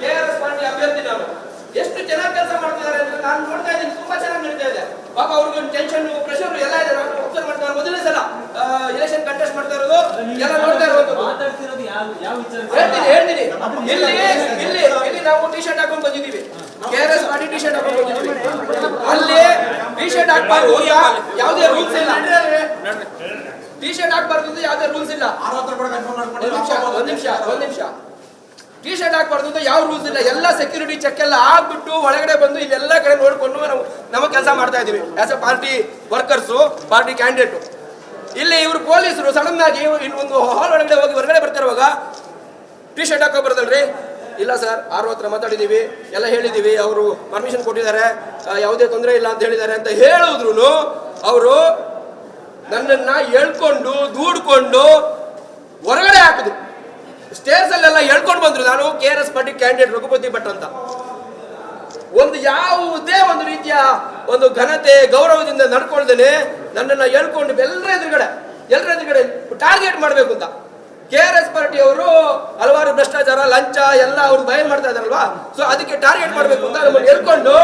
K R S party ಅಭ್ಯರ್ಥಿ ನಾನು ಎಷ್ಟು ಚೆನ್ನಾಗಿ ಕೆಲಸ ಮಾಡ್ತಿದ್ದಾರೆ ಅಂತ ನಾನು ನೋಡ್ತಾ ಇದ್ದೀನಿ. ತುಂಬಾ ಚೆನ್ನಾಗಿ ನಡೀತಾ ಇದೆ. ಪಾಪ ಅವ್ರಿಗೆ ಟೆನ್ಷನ್ ಪ್ರೆಷರ್ ಎಲ್ಲ ಇದೆ. ನಾನು ಒಬ್ಸರ್ವ್ ಮಾಡ್ತಾರೆ ಮೊದಲನೇ ಸಲ. ಎಲೆಕ್ಷನ್ ಕಂಟೆಸ್ಟ್ ಮಾಡ್ತಾ ಇರೋದು. ಎಲ್ಲ ನೋಡ್ತಾ ಇರೋದು. ಮಾತಾಡ್ತಿರೋದು ಯಾವ ಯಾವ ವಿಚಾರ? ಹೇಳ್ತೀನಿ ಹೇಳ್ತೀನಿ. ಇಲ್ಲಿ ಇಲ್ಲಿ ಇಲ್ಲಿ ನಾವು ಟಿ ಶರ್ಟ್ ಹಾಕೊಂಡು ಬಂದಿದ್ದೀವಿ. K R S party T shirt ಹಾಕೊಂಡು ಬಂದಿದ್ದೀವಿ. ಅಲ್ಲಿ ಟಿ ಶರ್ಟ್ ಹಾಕ್ಬಾರ್ದು ಯಾ- ಯಾವುದೇ ರೂಲ್ಸ್ ಇಲ್ಲ. ಟಿ ಶರ್ಟ್ ಹಾಕ್ಬಾರ್ದು ಯಾವ್ದೇ ರೂಲ್ಸ್ ಇಲ್ಲ. ಒಂದ್ ಒಂದ್ ನಿಮಿಷ ಒಂದ್ ನಿಮಿಷ. ಟಿ ಶರ್ಟ್ ಹಾಕ್ಬಾರ್ದು ಅಂತ ಯಾವ ರೂಲ್ಸ್ ಇಲ್ಲ. ಎಲ್ಲ ಸೆಕ್ಯೂರಿಟಿ ಚೆಕ್ ಎಲ್ಲ ಆಗ್ಬಿಟ್ಟು ಒಳಗಡೆ ಬಂದು ಇಲ್ಲೆಲ್ಲ ಕಡೆ ನೋಡ್ಕೊಂಡು ನಾವು ನಮ್ಮ ಕೆಲಸ ಮಾಡ್ತಾ ಇದ್ದೀವಿ. As a party workers party candidate ಇಲ್ಲಿ ಇವರು ಪೊಲೀಸರು ಸಡನ್ ಆಗಿ ಒಂದು ಹಾಲ್ ಒಳಗಡೆ ಹೋಗಿ ಹೊರಗಡೆ ಬರ್ತಿರುವಾಗ ಟಿ ಶರ್ಟ್ ಹಾಕೋ ಬರ್ತಲ್ರಿ ಇಲ್ಲ ಸರ್ ಆರು ಹತ್ರ ಮಾತಾಡಿದೀವಿ, ಎಲ್ಲ ಹೇಳಿದೀವಿ, ಅವರು ಪರ್ಮಿಷನ್ ಕೊಟ್ಟಿದ್ದಾರೆ ಯಾವುದೇ ತೊಂದರೆ ಇಲ್ಲ ಅಂತ ಹೇಳಿದ್ದಾರೆ ಅಂತ ಹೇಳಿದ್ರು ಅವರು ನನ್ನನ್ನ ಎಳ್ಕೊಂಡು ಸ್ಟೇರ್ಸ್ ಅಲ್ಲೆಲ್ಲ ಎಳ್ಕೊಂಡು ಬಂದ್ರು. ನಾನು K R S party candidate Raghupati Bhat ಅಂತ. ಒಂದು ಯಾವುದೇ ಒಂದು ರೀತಿಯ ಒಂದು ಘನತೆ, ಗೌರವದಿಂದ ನಡ್ಕೊಳ್ದೇನೆ ನನ್ನನ್ನ ಹೇಳ್ಕೊಂಡು ಎಲ್ಲರ ಎದುರುಗಡೆ ಎಲ್ಲರ ಎದುರುಗಡೆ ಟಾರ್ಗೆಟ್ ಮಾಡಬೇಕು ಅಂತ. ಕೆ ಆರ್ ಎಸ್ ಪಾರ್ಟಿ ಅವರು ಹಲವಾರು ಭ್ರಷ್ಟಾಚಾರ, ಲಂಚ, ಎಲ್ಲ ಅವ್ರು ಬಯಲು ಮಾಡ್ತಾ ಇದಾರಲ್ವಾ? ಸೊ ಅದಕ್ಕೆ ಟಾರ್ಗೆಟ್ ಮಾಡಬೇಕು ಅಂತ ಹೇಳ್ಕೊಂಡು